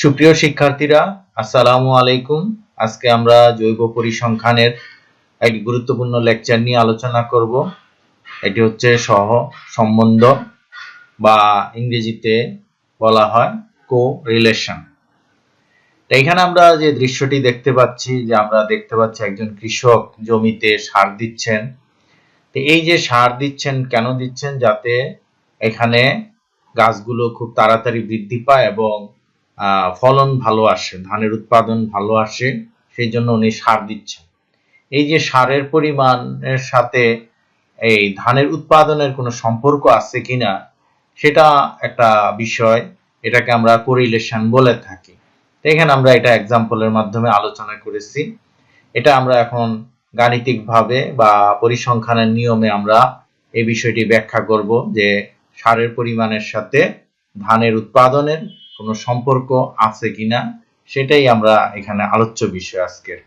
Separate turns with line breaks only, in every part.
সুপ্রিয় শিক্ষার্থীরা, আসসালামু আলাইকুম। আজকে আমরা জৈব পরিসংখ্যানের একটি গুরুত্বপূর্ণ লেকচার নিয়ে আলোচনা করব। এটি হচ্ছে সহ সম্বন্ধ বা ইংরেজিতে বলা হয় কো রিলেশন এখানে আমরা যে দৃশ্যটি দেখতে পাচ্ছি, যে আমরা দেখতে পাচ্ছি একজন কৃষক জমিতে সার দিচ্ছেন। তো এই যে সার দিচ্ছেন, কেন দিচ্ছেন? যাতে এখানে গাছগুলো খুব তাড়াতাড়ি বৃদ্ধি পায় এবং ফলন ভালো আসে, ধানের উৎপাদন ভালো আসে, সেই জন্য উনি সার দিচ্ছেন। এই যে সারের পরিমাণের সাথে এই ধানের উৎপাদনের কোনো সম্পর্ক আছে কিনা, সেটা একটা বিষয়, এটাকে আমরা কোরিলেশন বলে থাকি। এখানে আমরা এটা এক্সাম্পলের মাধ্যমে আলোচনা করেছি। এটা আমরা এখন গাণিতিকভাবে বা পরিসংখ্যানের নিয়মে আমরা এই বিষয়টি ব্যাখ্যা করব যে সারের পরিমাণের সাথে ধানের উৎপাদনের কোনো সম্পর্ক আছে কিনা, সেটাই আমরা এখানে আলোচ্য বিষয় আজকের।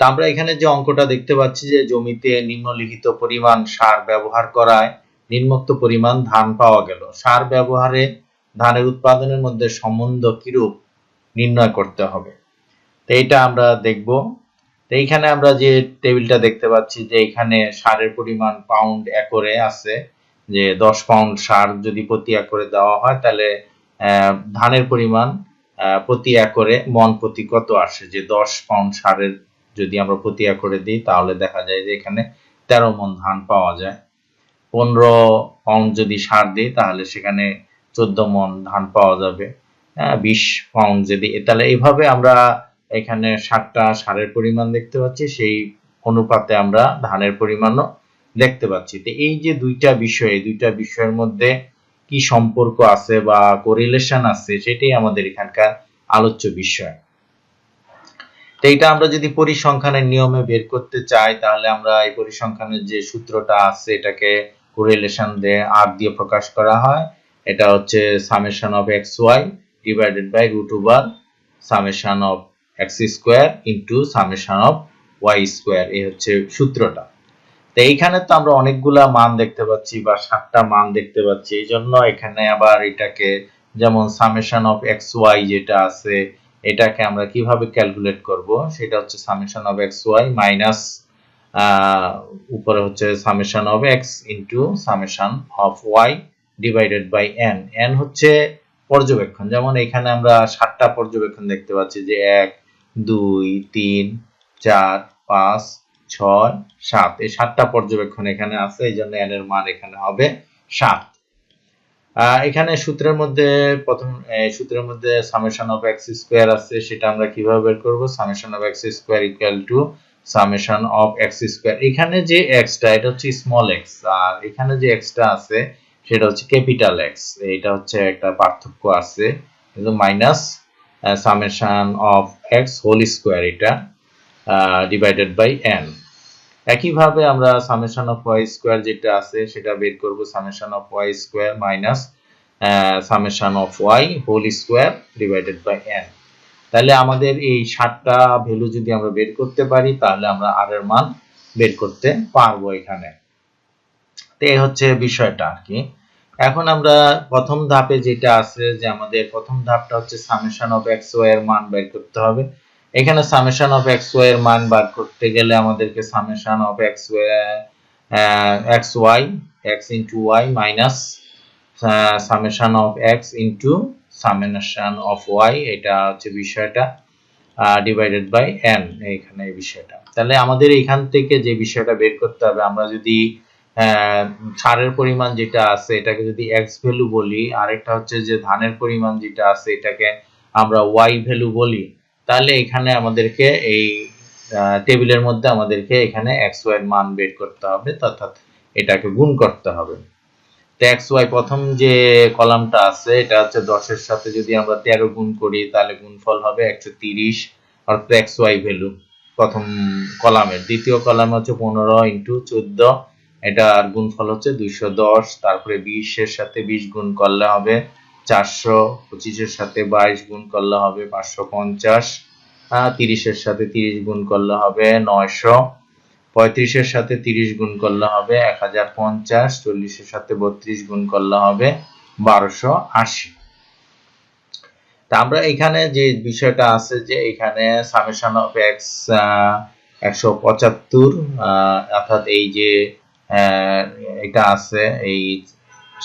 তা আমরা এখানে যে অঙ্কটা দেখতে পাচ্ছি যে জমিতে নিম্নলিখিত পরিমাণ সার ব্যবহার করায় নিম্নোক্ত পরিমাণ ধান পাওয়া গেল। সার ব্যবহারে ধানের উৎপাদনের মধ্যে সম্বন্ধ কিরূপ নির্ণয় করতে হবে? তো এইটা আমরা দেখব। তো এইখানে আমরা যে টেবিলটা দেখতে পাচ্ছি যে এখানে সারের পরিমাণ পাউন্ড একরে আছে। যে দশ পাউন্ড সার যদি প্রতি একরে দেওয়া হয়, তাহলে ধানের পরিমাণ প্রতি একরে মন প্রতি কত আসে? যে দশ পাউন্ড সারের যদি আমরা প্রতি একরে দিই, তাহলে দেখা যায় যে এখানে তেরো মন ধান পাওয়া যায়। পনেরো পাউন্ড যদি সার দিই, তাহলে সেখানে চোদ্দ মন ধান পাওয়া যাবে। বিশ পাউন্ড যদি তাহলে এইভাবে আমরা এখানে সারটা সারের পরিমাণ দেখতে পাচ্ছি। সেই অনুপাতে আমরা ধানের পরিমাণও দেখতে পাচ্ছি। তো এই যে দুইটা বিষয় দুইটা বিষয়ের মধ্যে কি সম্পর্ক আছে বা কোরিলেশন আছে, সেটাই আমাদের এখানকার আলোচ্য বিষয়। তো এটা আমরা যদি পরিসংখ্যানের নিয়মে বের করতে চাই, তাহলে আমরা এই পরিসংখ্যানের যে সূত্রটা আছে, এটাকে কোরিলেশন দিয়ে আর দিয়ে প্রকাশ করা হয়। এটা হচ্ছে summation of X Y divided by root over summation of X square into summation of Y square এই হচ্ছে সূত্রটা। তো এইখানে তো আমরা অনেকগুলা মান দেখতে পাচ্ছি বা সাতটা মান দেখতে পাচ্ছি। এই জন্য এখানে আবার এটাকে যেমন সামেশন অফ এক্স ওয়াই যেটা আছে, এটাকে আমরা কীভাবে ক্যালকুলেট করব? সেটা হচ্ছে summation of X Y minus উপরে হচ্ছে summation of X into summation of Y divided by N N হচ্ছে পর্যবেক্ষণ। যেমন এখানে আমরা সাতটা পর্যবেক্ষণ দেখতে পাচ্ছি যে এক, দুই, তিন, চার, পাঁচ ছয়, সাত। এই সাতটা পর্যবেক্ষণ এখানে আছে, এই জন্য এন এর মান এখানে হবে সাত। এখানে সূত্রের মধ্যে প্রথম সূত্রের মধ্যে সামেশন অফ এক্স স্কোয়ার আছে, সেটা আমরা কীভাবে বের করব? Summation of X square equal to summation of X square এখানে যে এক্সটা এটা হচ্ছে স্মল এক্স আর এখানে যে এক্সটা আছে, সেটা হচ্ছে ক্যাপিটাল এক্স এটা হচ্ছে একটা পার্থক্য আছে, কিন্তু minus summation of X whole square এটা। ডিভাইডেড বাই এন একইভাবে আমরা সামেশন অফ ওয়াই স্কোয়ার যেটা আছে, সেটা বের করব summation of Y square minus summation of Y whole square divided by N তাহলে আমাদের এই সাতটা ভ্যালু যদি আমরা বের করতে পারি, তাহলে আমরা আর এর মান বের করতে পারব এখানে। তো এই হচ্ছে বিষয়টা আর কি। এখন আমরা প্রথম ধাপে যেটা আছে, যে আমাদের প্রথম ধাপটা হচ্ছে সামেশন অফ এক্স ওয়াই এর মান বের করতে হবে। এখানে সামেশন অফ এক্স ওয়াই এর মান বার করতে গেলে আমাদেরকে summation of X Y X Y X into Y minus summation of X into summation of Y এটা হচ্ছে বিষয়টা ডিভাইডেড বাই এন এখানে এই বিষয়টা। তাহলে আমাদের এখান থেকে যে বিষয়টা বের করতে হবে, আমরা যদি সারের পরিমাণ যেটা আছে, এটাকে যদি এক্স ভ্যালু বলি, আরেকটা হচ্ছে যে ধানের পরিমাণ যেটা আছে, এটাকে আমরা ওয়াই ভ্যালু বলি। তাহলে এখানে আমাদেরকে এই টেবিলের মধ্যে আমাদেরকে এখানে এক্স ওয়াই এর মান বের করতে হবে, অর্থাৎ এটাকে গুণ করতে হবে। তো এক্স ওয়াই প্রথম যে কলামটা আছে, এটা হচ্ছে দশের সাথে যদি আমরা তেরো গুণ করি, তাহলে গুণফল হবে একশো তিরিশ, অর্থাৎ এক্স ওয়াই ভ্যালু প্রথম কলামের। দ্বিতীয় কলাম হচ্ছে পনেরো ইন্টু চোদ্দ, এটার গুণফল হচ্ছে দুইশো দশ, তারপরে বিশের সাথে বিশ গুণ করলে হবে চারশো পঁচিশের সাথে বাইশ গুণ করলে হবে পাঁচশো পঞ্চাশ। তিরিশের সাথে তিরিশ গুণ করলে হবে নয়শো। পঁয়ত্রিশের সাথে তিরিশ গুণ করলে হবে এক হাজার পঞ্চাশ। চল্লিশের সাথে বত্রিশ গুণ করলে হবে বারোশো আশি। তা আমরা এখানে যে বিষয়টা আছে যে এখানে সামেশন অফ এক্স একশো পঁচাত্তর অর্থাৎ এই যে এটা আছে, এই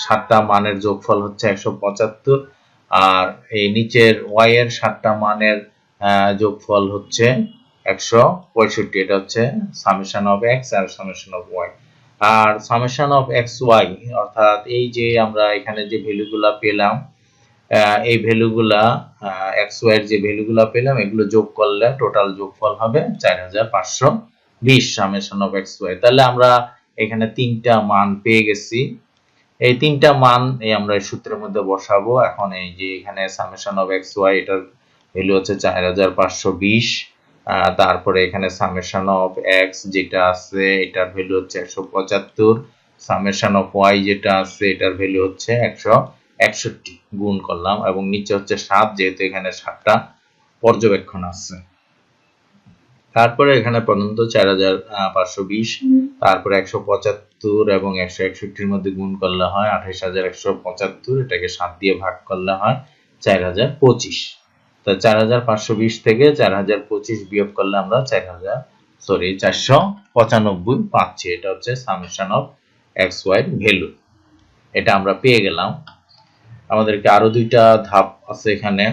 সাতটা মানের যোগফল হচ্ছে একশো পঁচাত্তর, আর এই নিচের ওয়াই এর সাতটা মানের যোগফল হচ্ছে একশো পঁয়ষট্টি। এটা হচ্ছে সামেশন অফ এক্স আর সামেশন অফ ওয়াই আর সামেশন অফ এক্স ওয়াই অর্থাৎ এই যে আমরা এখানে যে ভ্যালুগুলা পেলাম এই ভ্যালুগুলা এক্স ওয়াই এর যে ভ্যালুগুলা পেলাম, এগুলো যোগ করলে টোটাল যোগফল হবে চার হাজার পাঁচশো বিশ সামেশন অফ এক্স ওয়াই তাহলে আমরা এখানে তিনটা মান পেয়ে গেছি। এই তিনটা মান এই আমরা এই সূত্রের মধ্যে বসাবো। এখন এই যে এখানে সামেশন অফ এক্স ওয়াই এটার ভ্যালু হচ্ছে চার হাজার পাঁচশো বিশ। তারপরে এখানে সামেশন অফ এক্স যেটা আছে, এটার ভ্যালু হচ্ছে একশো পঁচাত্তর। সামেশন অফ ওয়াই যেটা আছে, এটার ভ্যালু হচ্ছে একশো একষট্টি। গুণ করলাম এবং নিচে হচ্ছে সাত, যেহেতু এখানে সাতটা পর্যবেক্ষণ আছে। তারপরে এখানে পর্যন্ত চার হাজার পাঁচশো বিশ। তারপরে একশো পঁচাত্তর এবং একশো একষট্টির মধ্যে গুণ করলে হয় আঠাশ হাজার একশো পঁচাত্তর। এটাকে সাত দিয়ে ভাগ করলে হয় চার হাজার পঁচিশ। তা চার হাজার পাঁচশো বিশ থেকে চার হাজার পঁচিশ বিয়োগ করলে আমরা চার হাজার সরি চারশো পঁচানব্বই পাচ্ছি। এটা হচ্ছে summation of X Y value এটা আমরা পেয়ে গেলাম। আমাদেরকে আরও দুইটা ধাপ আছে এখানে।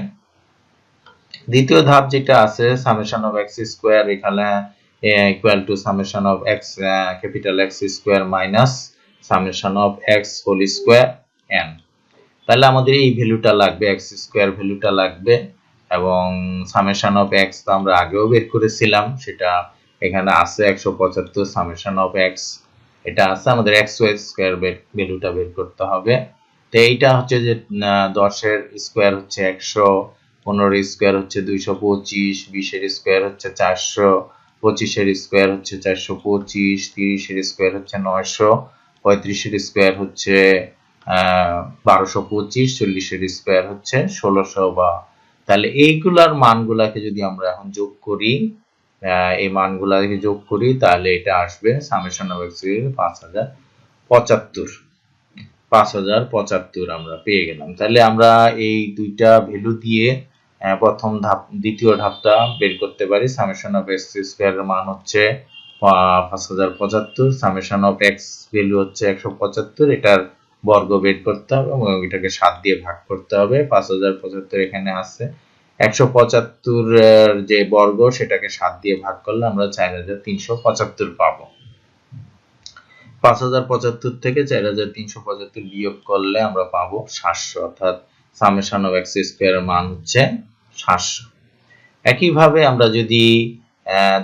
দ্বিতীয় ধাপ যেটা আছে সামেশন অফ এক্স স্কোয়ার এখানে equal to summation of X capital X square minus summation of X whole square N তাহলে আমাদের এই ভ্যালুটা লাগবে এক্স স্কোয়ার ভ্যালুটা লাগবে, এবং সামেশন অফ এক্স তো আমরা আগেও বের করেছিলাম, সেটা এখানে আছে একশো পঁচাত্তর সামেশন অফ এক্স এটা আছে আমাদের এক্স ওয়াই স্কোয়ার ভ্যালুটা বের করতে হবে। তো এইটা হচ্ছে যে দশের স্কোয়ার হচ্ছে একশো পনেরো স্কোয়ার হচ্ছে দুইশো পঁচিশ, বিশের স্কোয়ার হচ্ছে চারশো, পঁচিশের স্কোয়ার হচ্ছে চারশো পঁচিশ, তিরিশের স্কোয়ার হচ্ছে নয়শো, পঁয়ত্রিশের স্কোয়ার হচ্ছে বারোশো পঁচিশ, চল্লিশের স্কোয়ার হচ্ছে ষোলোশো বা। তাহলে এইগুলার মানগুলাকে যদি আমরা এখন যোগ করি এই মানগুলাকে যোগ করি, তাহলে এটা আসবে সামেশন অফ পাঁচ হাজার পঁচাত্তর। পাঁচ হাজার পঁচাত্তর আমরা পেয়ে গেলাম। তাহলে আমরা এই দুইটা ভ্যালু দিয়ে প্রথম ধাপ, দ্বিতীয় ধাপটা বের করতে পারি। সামেশন অফ এক্স স্কোয়ার এর মান হচ্ছে পাঁচ হাজার পঁচাত্তর। সামেশন অফ এক্স ভ্যালু হচ্ছে একশো পঁচাত্তর। এটার বর্গ বের করতে হবে এবং এটাকে সাত দিয়ে ভাগ করতে হবে। পাঁচ হাজার পঁচাত্তর এখানে আছে। একশো পঁচাত্তর যে বর্গ, সেটাকে সাত দিয়ে ভাগ করলে আমরা চার হাজার তিনশো পঁচাত্তর পাবো। পাঁচ হাজার পঁচাত্তর থেকে চার হাজার তিনশো পঁচাত্তর বিয়োগ করলে আমরা পাবো সাতশো। অর্থাৎ সামেশন অফ এক্স স্কোয়ার মান হচ্ছে সাতশো একইভাবে আমরা যদি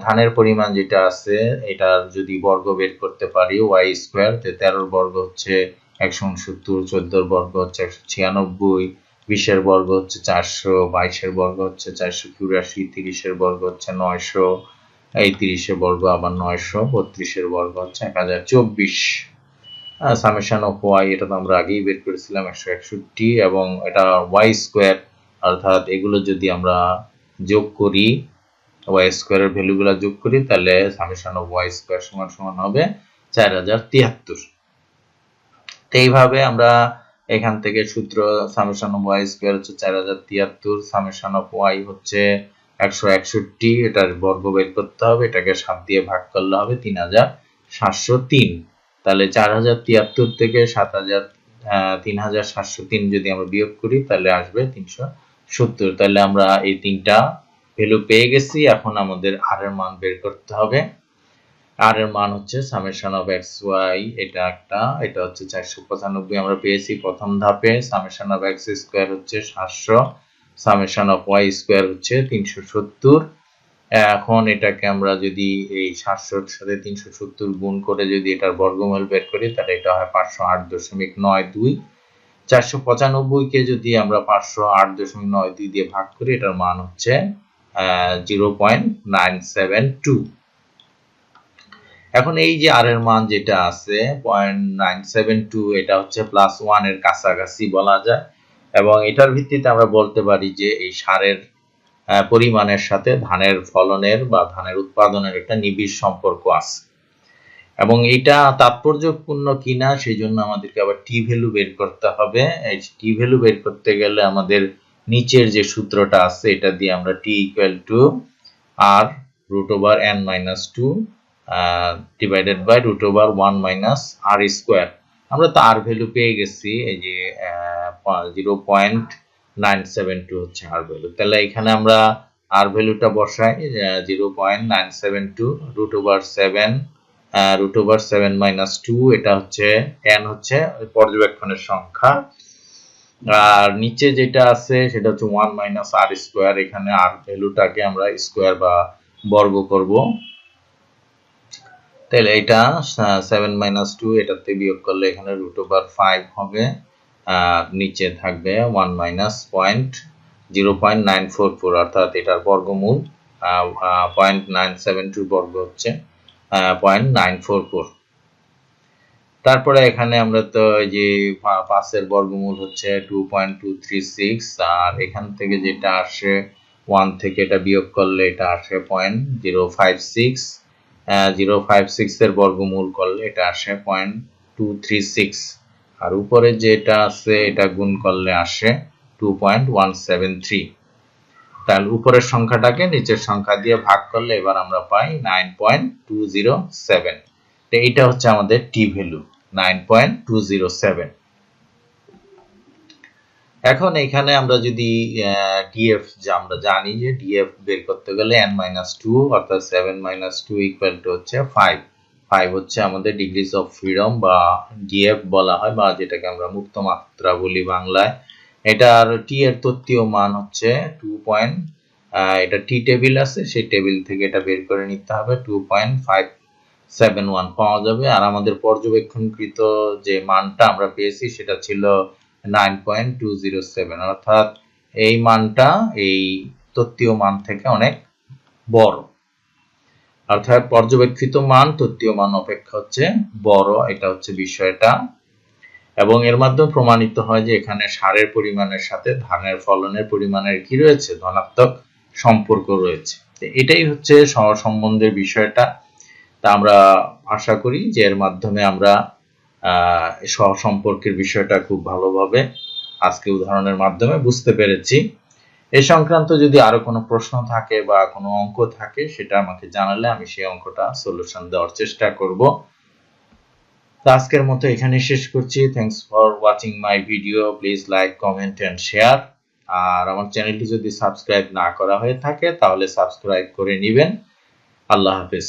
ধানের পরিমাণ যেটা আছে, এটার যদি বর্গ বের করতে পারি, ওয়াই স্কোয়ার তেরোর বর্গ হচ্ছে একশো উনসত্তর, চোদ্দোর বর্গ হচ্ছে একশো ছিয়ানব্বই, বিশের বর্গ হচ্ছে চারশো, বাইশের বর্গ হচ্ছে চারশো চুরাশি, তিরিশের বর্গ হচ্ছে নয়শো এই তিরিশের বর্গ আবার নয়শো, বত্রিশের বর্গ হচ্ছে এক হাজার চব্বিশ। সামেশন অফ ওয়াই এটা তো আমরা আগেই বের করেছিলাম একশো একষট্টি, এবং এটা ওয়াই স্কোয়ার অর্থাৎ এগুলো যদি আমরা যোগ করি ওয়াই স্কোয়ারের ভ্যালুগুলো যোগ করি, তাহলে সামেশন অফ ওয়াই স্কোয়ার সমান সমান হবে চার হাজার তিয়াত্তর। এইভাবে আমরা এখান থেকে সূত্র সামেশন অফ ওয়াই স্কোয়ার হচ্ছে চার হাজার তিয়াত্তর সামেশন অফ ওয়াই হচ্ছে একশো একষট্টি, এটার বর্গ বের করতে হবে, এটাকে সাত দিয়ে ভাগ করলে হবে তিন হাজার সাতশো তিন। তাহলে চার হাজার তিয়াত্তর থেকে সাত হাজার তিন হাজার সাতশো তিন যদি আমরা বিয়োগ করি, তাহলে আসবে তিনশো সত্তর, তাহলে আমরা এই তিনটা ভ্যালু পেয়ে গেছি। এখন আমাদের আর এর মান বের করতে হবে। আর এর মান হচ্ছে সামেশন অফ এক্স ওয়াই এটা একটা, এটা হচ্ছে চারশো পঁচানব্বই আমরা পেয়েছি প্রথম ধাপে। সামেশন অফ এক্স স্কোয়ার হচ্ছে সাতশো সামেশন অফ ওয়াই স্কোয়ার হচ্ছে তিনশো সত্তর। এখন এটাকে আমরা যদি এই সাতশোর সাথে তিনশো সত্তর গুণ করে যদি এটার বর্গমূল বের করি, তাহলে এটা হয় পাঁচশো আট দশমিক নয় দুই। চারশো পঁচানব্বই কে যদি আমরা পাঁচশো আট দশমিক নয় দুই দিয়ে ভাগ করি, এটার মান হচ্ছে zero point nine seven two. এখন এই যে আর এর মান যেটা আছে, পয়েন্ট নাইন সেভেন টু, এটা হচ্ছে প্লাস ওয়ানের কাছাকাছি বলা যায়। এবং এটার ভিত্তিতে আমরা বলতে পারি যে এই সারের পরিমাণের সাথে ধানের ফলনের বা ধানের উৎপাদনের একটা নিবিড় সম্পর্ক আছে। এবং এটা তাৎপর্যপূর্ণ কিনা সেই জন্য আমাদেরকে আবার টি ভ্যালু বের করতে হবে। টি ভ্যালু বের করতে গেলে আমাদের নিচের যে সূত্রটা আছে, এটা দিয়ে আমরা T equal to R root over N minus two divided by root over one minus R square আমরা তো আর ভ্যালু পেয়ে গেছি, এই যে zero point nine seven two হচ্ছে আর ভ্যালু তাহলে এখানে আমরা আর ভ্যালুটা বসাই zero point nine seven two root over seven root over seven minus two এটা হচ্ছে এন হচ্ছে পর্যবেক্ষণের সংখ্যা। আর নিচে যেটা আছে, সেটা হচ্ছে ওয়ান মাইনাস আর স্কোয়ার এখানে আর ভ্যালুটাকে আমরা স্কোয়ার বা বর্গ করব। তাহলে এটা সেভেন মাইনাস টু এটাতে বিয়োগ করলে এখানে রুট ওভার ফাইভ হবে, আর নিচে থাকবে one minus point zero point nine four four অর্থাৎ এটার বর্গমূল পয়েন্ট নাইন সেভেন টু বর্গ হচ্ছে। পয়েন্ট নাইন ফোর ফোর তারপরে এখানে আমরা তো যে পাঁচের বর্গমূল হচ্ছে two point two three six আর এখান থেকে যেটা আসে ওয়ান থেকে এটা বিয়োগ করলে এটা আসে point zero five six zero five সিক্সের বর্গমূল করলে এটা আসে পয়েন্ট টু থ্রি সিক্স আর উপরে যেটা আছে, এটা গুণ করলে আসে two point one seven three তাহলে উপরের সংখ্যাটাকে নিচের সংখ্যা দিয়ে ভাগ করলে এবার আমরা পাই নাইন পয়েন্ট টু এইটা হচ্ছে আমাদের T value nine point two zero seven এখন এখানে আমরা যদি ডিএফ যে আমরা জানি যে ডিএফ বের করতে গেলে এন মাইনাস টু অর্থাৎ seven minus two equal to হচ্ছে ফাইভ ফাইভ হচ্ছে আমাদের ডিগ্রিজ অফ ফ্রিডম বা ডিএফ বলা হয় বা যেটাকে আমরা মুক্ত মাত্রা বলি বাংলায়। এটার টি এর তত্ত্বীয় মান হচ্ছে টু পয়েন্ট এটা টি টেবিল আছে, সেই টেবিল থেকে এটা বের করে নিতে হবে two point five seven one পাওয়া যাবে। আর আমাদের পর্যবেক্ষণকৃত যে মানটা আমরা পেয়েছি, সেটা ছিল nine point two zero seven অর্থাৎ এই মানটা, এই তত্ত্বীয় মান থেকে অনেক বড়। অর্থাৎ পর্যবেক্ষিত মান, তত্ত্বীয় মান অপেক্ষা হচ্ছে বড়, এটা হচ্ছে বিষয়টা। এবং এর মাধ্যমে প্রমাণিত হয় যে এখানে সারের পরিমাণের সাথে ধানের ফলনের পরিমাণের কি রয়েছে? ধনাত্মক সম্পর্ক রয়েছে। এটাই হচ্ছে সম্বন্ধের বিষয়টা। তা আমরা আশা করি যে এর মাধ্যমে আমরা সহ সম্পর্কের বিষয়টা খুব ভালোভাবে আজকে উদাহরণের মাধ্যমে বুঝতে পেরেছি। এ সংক্রান্ত যদি আরও কোনো প্রশ্ন থাকে বা কোনো অঙ্ক থাকে, সেটা আমাকে জানালে আমি সেই অঙ্কটা সলিউশন দেওয়ার চেষ্টা করব। তো আজকের মতো এখানে শেষ করছি। Thanks for watching my video please like comment and share আর আমার চ্যানেলটি যদি সাবস্ক্রাইব না করা হয়ে থাকে, তাহলে সাবস্ক্রাইব করে নেবেন। আল্লাহ হাফেজ।